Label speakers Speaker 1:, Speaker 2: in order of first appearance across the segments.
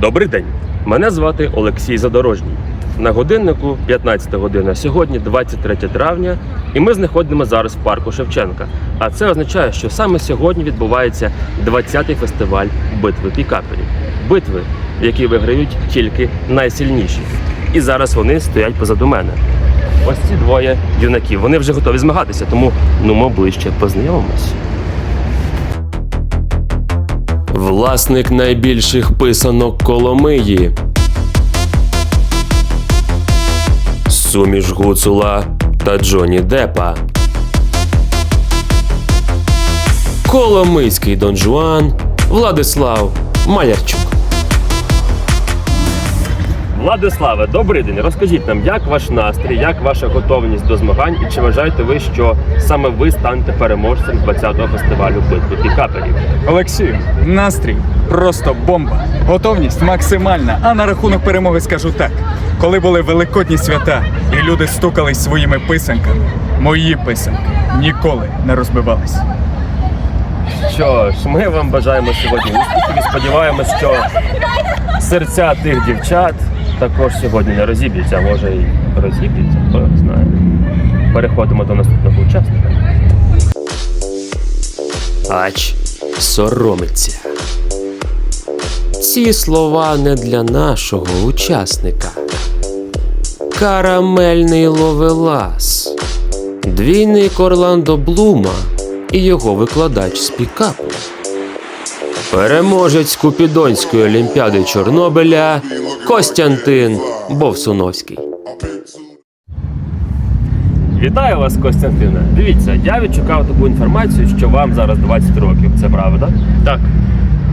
Speaker 1: Добрий день. Мене звати Олексій Задорожній. На годиннику 15 година. Сьогодні 23 травня, і ми знаходимо зараз в парку Шевченка. А це означає, що саме сьогодні відбувається 20-й фестиваль битви пікаперів. Битви, які виграють тільки найсильніші. І зараз вони стоять позаду мене. Ось ці двоє юнаків. Вони вже готові змагатися, тому ну ми ближче познайомимось. Власник найбільших писанок Коломиї. Суміш Гуцула та Джоні Депа. Коломийський Дон Жуан Владислав Малярчук. Владиславе, добрий день. Розкажіть нам, як ваш настрій, як ваша готовність до змагань, і чи вважаєте ви, що саме ви станете переможцем 20-го фестивалю битви пікаперів?
Speaker 2: Олексію, настрій просто бомба. Готовність максимальна. А на рахунок перемоги скажу так: коли були великодні свята і люди стукались своїми писанками, мої писанки ніколи не розбивались.
Speaker 1: Що ж, ми вам бажаємо сьогодні успіхів і сподіваємось, що серця тих дівчат також сьогодні не розіб'ються, а може і розіб'ються, хто знає. Переходимо до наступного учасника. Ач соромиться. Ці слова не для нашого учасника. Карамельний ловелас. Двійник Орландо Блума і його викладач з пікапу. Переможець Купідонської олімпіади Чорнобиля Костянтин Бовсуновський. Вітаю вас, Костянтине. Дивіться, я відшукав таку інформацію, що вам зараз 20 років. Це правда? Так.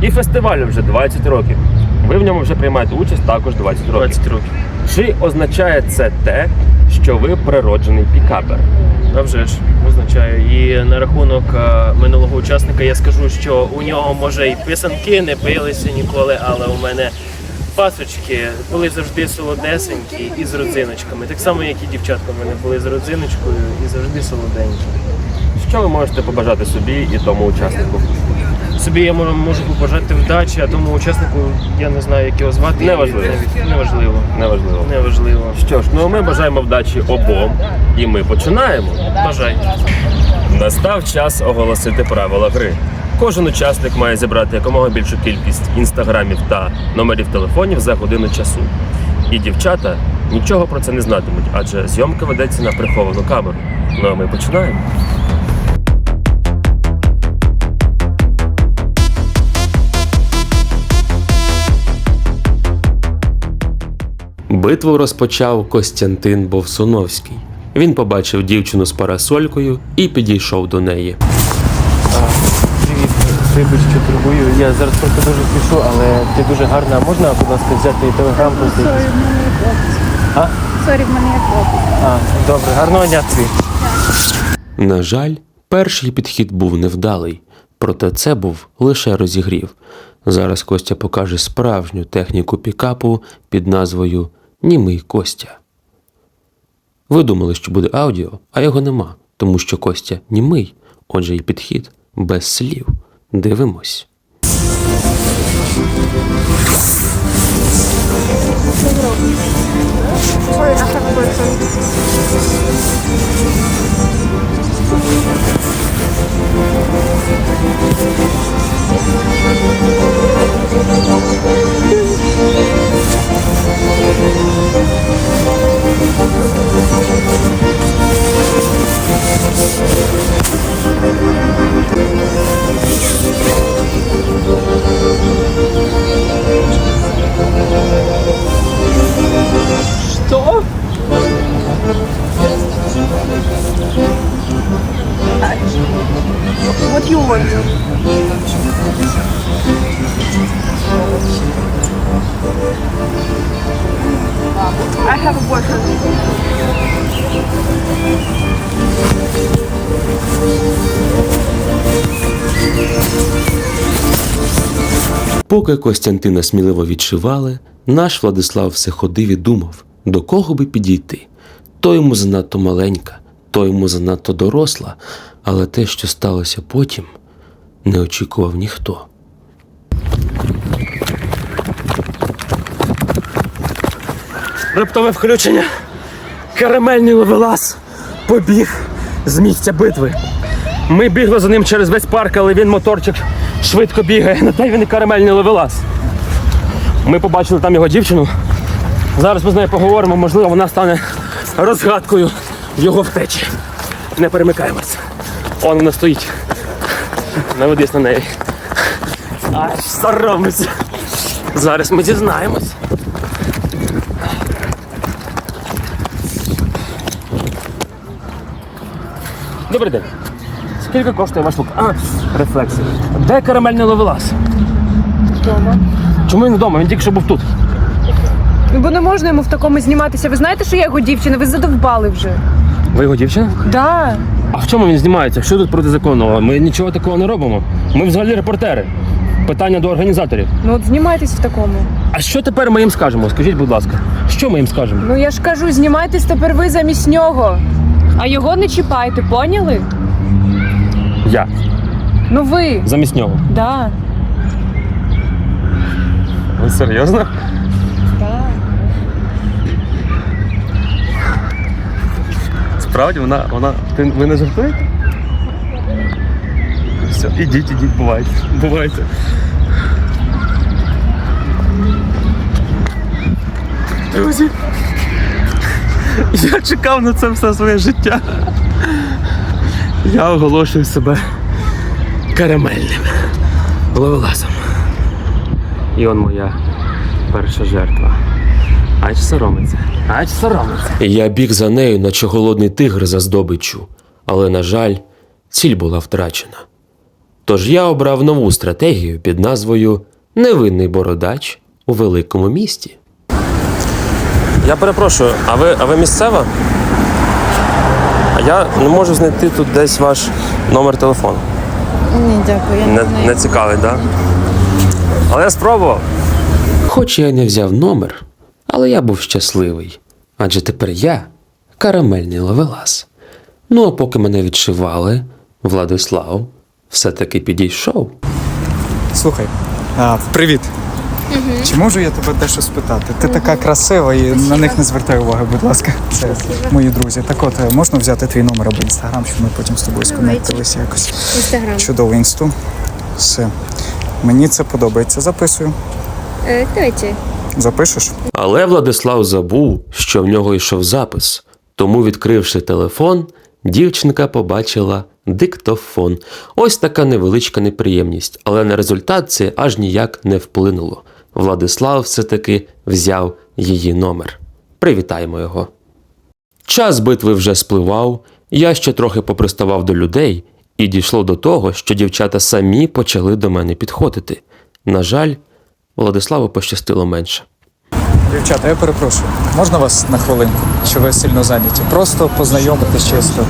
Speaker 1: І фестивалю вже 20 років. Ви в ньому вже приймаєте участь також 20 років.
Speaker 3: 20 років.
Speaker 1: Чи означає це те, що ви природжений пікапер?
Speaker 3: А вже ж означає. І на рахунок е, минулого учасника я скажу, що у нього може і писанки не пилися ніколи, але у мене пасочки були завжди солодесенькі і з родзиночками. Так само, як і дівчатка в мене були з родзиночкою і завжди солоденькі.
Speaker 1: Що ви можете побажати собі і тому учаснику?
Speaker 3: Собі я можу, можу побажати вдачі, а тому учаснику я не знаю, як його звати.
Speaker 1: Неважливо.
Speaker 3: Навіть Неважливо.
Speaker 1: Неважливо.
Speaker 3: Неважливо.
Speaker 1: Що ж, ну ми бажаємо вдачі обом, і ми починаємо.
Speaker 3: Бажайте.
Speaker 1: Настав час оголосити правила гри. Кожен учасник має зібрати якомога більшу кількість інстаграмів та номерів телефонів за годину часу. І дівчата нічого про це не знатимуть, адже зйомка ведеться на приховану камеру. Ну а ми починаємо. Битву розпочав Костянтин Бовсуновський. Він побачив дівчину з парасолькою і підійшов до неї.
Speaker 4: Привіт, вибач, що турбую. Я зараз просто дуже спішу, але ти дуже гарна. Можна, будь ласка, взяти і телеграм просто?
Speaker 5: Сорі, в мене є хлопець.
Speaker 4: А?
Speaker 5: Сорі, в мене є хлопець.
Speaker 4: А, добре, гарного дня тобі.
Speaker 1: На жаль, перший підхід був невдалий, проте це був лише розігрів. Зараз Костя покаже справжню техніку пікапу під назвою Німий Костя. Ви думали, що буде аудіо, а його нема, тому що Костя німий, отже, і підхід без слів. Дивимось.
Speaker 5: Sorry, I have a boyfriend. What you want? I have a boyfriend.
Speaker 1: Поки Костянтина сміливо відшивали, наш Владислав все ходив і думав, до кого би підійти. То йому занадто маленька, то йому занадто доросла, але те, що сталося потім, не очікував ніхто. Раптове включення. Карамельний ловелас побіг з місця битви. Ми бігли за ним через весь парк, але він моторчик швидко бігає. На те він і карамельний ловелас. Ми побачили там його дівчину. Зараз ми з нею поговоримо, можливо, вона стане розгадкою його втечі. Не перемикаємось. Он вона стоїть. Наведись на неї. Ай, соромиться. Зараз ми дізнаємось. Добрий день. Скільки коштує ваш лук? А, рефлекси. Де карамельний ловелас?
Speaker 5: Вдома.
Speaker 1: Чому він вдома? Він тільки що був тут.
Speaker 5: Ну, бо не можна йому в такому зніматися. Ви знаєте, що я його дівчина? Ви задовбали вже.
Speaker 1: Ви його дівчина?
Speaker 5: Да.
Speaker 1: А в чому він знімається? Що тут протизаконного? Ми нічого такого не робимо. Ми взагалі репортери. Питання до організаторів.
Speaker 5: Ну от знімайтесь в такому.
Speaker 1: А що тепер ми їм скажемо? Скажіть, будь ласка, що ми їм скажемо?
Speaker 5: Ну я ж кажу, знімайтесь тепер ви замість нього. А його не чіпайте, поняли?
Speaker 1: Я
Speaker 5: Ну ви.
Speaker 1: замість нього.
Speaker 5: Да.
Speaker 1: Ви серйозно?
Speaker 5: Да.
Speaker 1: Справді, вона, вона. Ти, ви не жартуєте? Все, ідіть, ідіть, бувайте. Бувайте. Друзі. Я чекав на це все своє життя. Я оголошую себе карамельним ловеласом. І он моя перша жертва. Ач соромиться, ач соромиться.
Speaker 6: Я біг за нею, наче голодний тигр за здобиччю, але, на жаль, ціль була втрачена. Тож я обрав нову стратегію під назвою Невинний бородач у великому місті.
Speaker 1: Я перепрошую, а ви, а ви місцева? А я не можу знайти тут десь ваш номер телефону.
Speaker 5: Ні, дякую. Я
Speaker 1: Не, не цікавий, так? Да? Але я спробував.
Speaker 6: Хоч я й не взяв номер, але я був щасливий, адже тепер я карамельний ловелас. Ну а поки мене відшивали, Владислав все-таки підійшов.
Speaker 2: Слухай, а, привіт. Чи можу я тебе дещо спитати? Ти така красива і на них не звертай уваги, будь ласка. Це мої друзі. Так от, е, можна взяти твій номер або інстаграм, щоб ми потім з тобою сконектилися якось.
Speaker 7: Інстаграм.
Speaker 2: Чудово інсту. Все. Мені це подобається. Записую.
Speaker 7: Е, давайте.
Speaker 2: Запишеш?
Speaker 6: Але Владислав забув, що в нього йшов запис. Тому, відкривши телефон, дівчинка побачила диктофон. Ось така невеличка неприємність, але на результат це аж ніяк не вплинуло. Владислав все-таки взяв її номер. Привітаємо його. Час битви вже спливав, я ще трохи поприставав до людей, і дійшло до того, що дівчата самі почали до мене підходити. На жаль, Владиславу пощастило менше.
Speaker 2: Дівчата, я перепрошую. Можна вас на хвилинку? Чи ви сильно зайняті? Просто познайомитись чисто.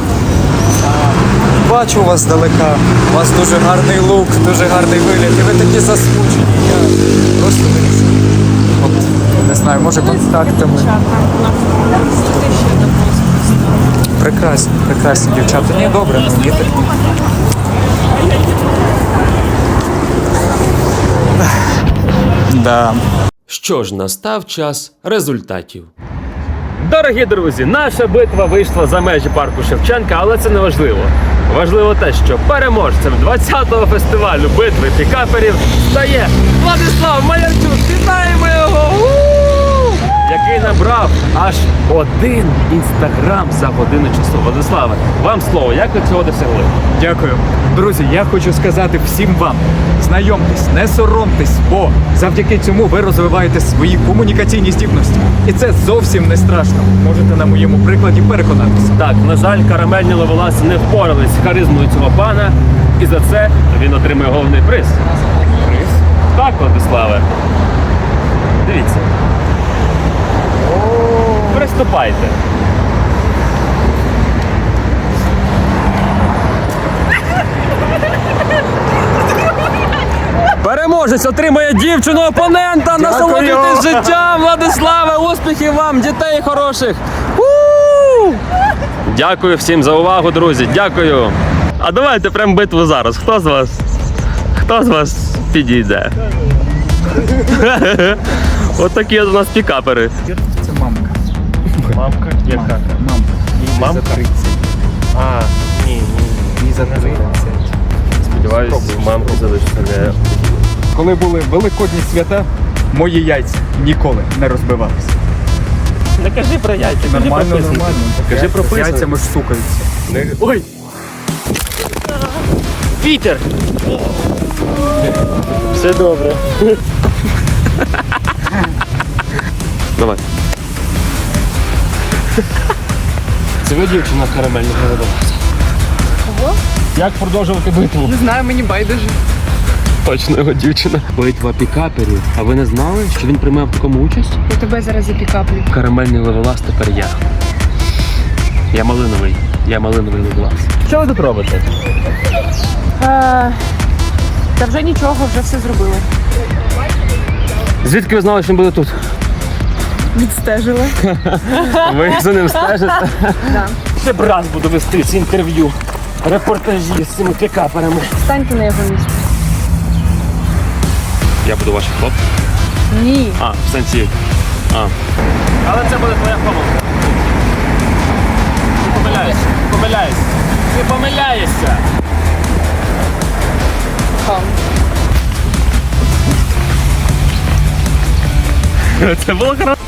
Speaker 2: Бачу вас здалека. У вас дуже гарний лук, дуже гарний вигляд. І ви такі засмучені. Я просто. От, не знаю, може контактами. Прекрасні, прекрасні дівчата. Ні, добре, ну ні, Да.
Speaker 6: Що ж, настав час результатів.
Speaker 1: Дорогі друзі, наша битва вийшла за межі парку Шевченка, але це не важливо. Важливо те, що переможцем 20-го фестивалю битви пікаперів стає Владислав Малярчук. Вітаємо його! Який набрав аж один інстаграм за годину часу. Владиславе, вам слово, як ви цього досягли?
Speaker 2: Дякую. Друзі, я хочу сказати всім вам: знайомтесь, не соромтесь, бо завдяки цьому ви розвиваєте свої комунікаційні здібності. І це зовсім не страшно. Можете на моєму прикладі переконатися.
Speaker 1: Так, на жаль, карамельні ловеласи не впорались з харизмою цього пана, і за це він отримує головний приз. Приз? Так, Владиславе. Дивіться. Приступайте. Переможець отримає дівчину опонента. Насолоджуйтесь життям, Владиславе! Успіхів вам, дітей хороших! У! Дякую всім за увагу, друзі. Дякую. А давайте прям битву зараз. Хто з вас? Хто з вас підійде? От такі от у нас пікапери.
Speaker 2: Це мамка.
Speaker 3: Мамка? Яка?
Speaker 2: Мамка. Мамка.
Speaker 3: Мамка?
Speaker 2: за 30.
Speaker 3: А, ні, ні.
Speaker 2: Їй за 30.
Speaker 3: Сподіваюсь, мамка залишиться не
Speaker 2: Коли були великодні свята, мої яйця ніколи не розбивалися.
Speaker 3: Не кажи про яйця, кажи про
Speaker 2: Нормально,
Speaker 3: писанки.
Speaker 2: нормально.
Speaker 3: Кажи про
Speaker 2: З
Speaker 3: писанки.
Speaker 2: яйцями ж сукаються.
Speaker 3: Ой! Вітер! Все добре.
Speaker 1: Давай.
Speaker 3: Це ви дівчина карамельна проводилася.
Speaker 5: Кого?
Speaker 3: Як продовжувати битву?
Speaker 5: Не знаю, мені байдуже.
Speaker 1: Точно його дівчина. Битва пікаперів. А ви не знали, що він приймав в такому участь?
Speaker 5: Я тебе зараз запікаплю.
Speaker 1: Карамельний левелас тепер я. Я малиновий. Я малиновий левелас.
Speaker 3: Що ви тут робите?
Speaker 5: Е, та вже нічого, вже все зробили.
Speaker 1: Звідки ви знали, що він буде тут?
Speaker 5: Відстежили.
Speaker 1: Ви за ним стежите?
Speaker 5: Да.
Speaker 3: Ще б раз буду вести ці інтерв'ю, репортажі з цими пікаперами.
Speaker 5: Станьте на його місце.
Speaker 1: Я буду вашим хлопцем.
Speaker 5: Ні.
Speaker 1: А, в сенсі. А.
Speaker 3: Але це буде твоя помилка. Ти помиляєшся. Помиляєшся. Ти помиляєшся.
Speaker 5: Хам.
Speaker 1: Це було хорошо.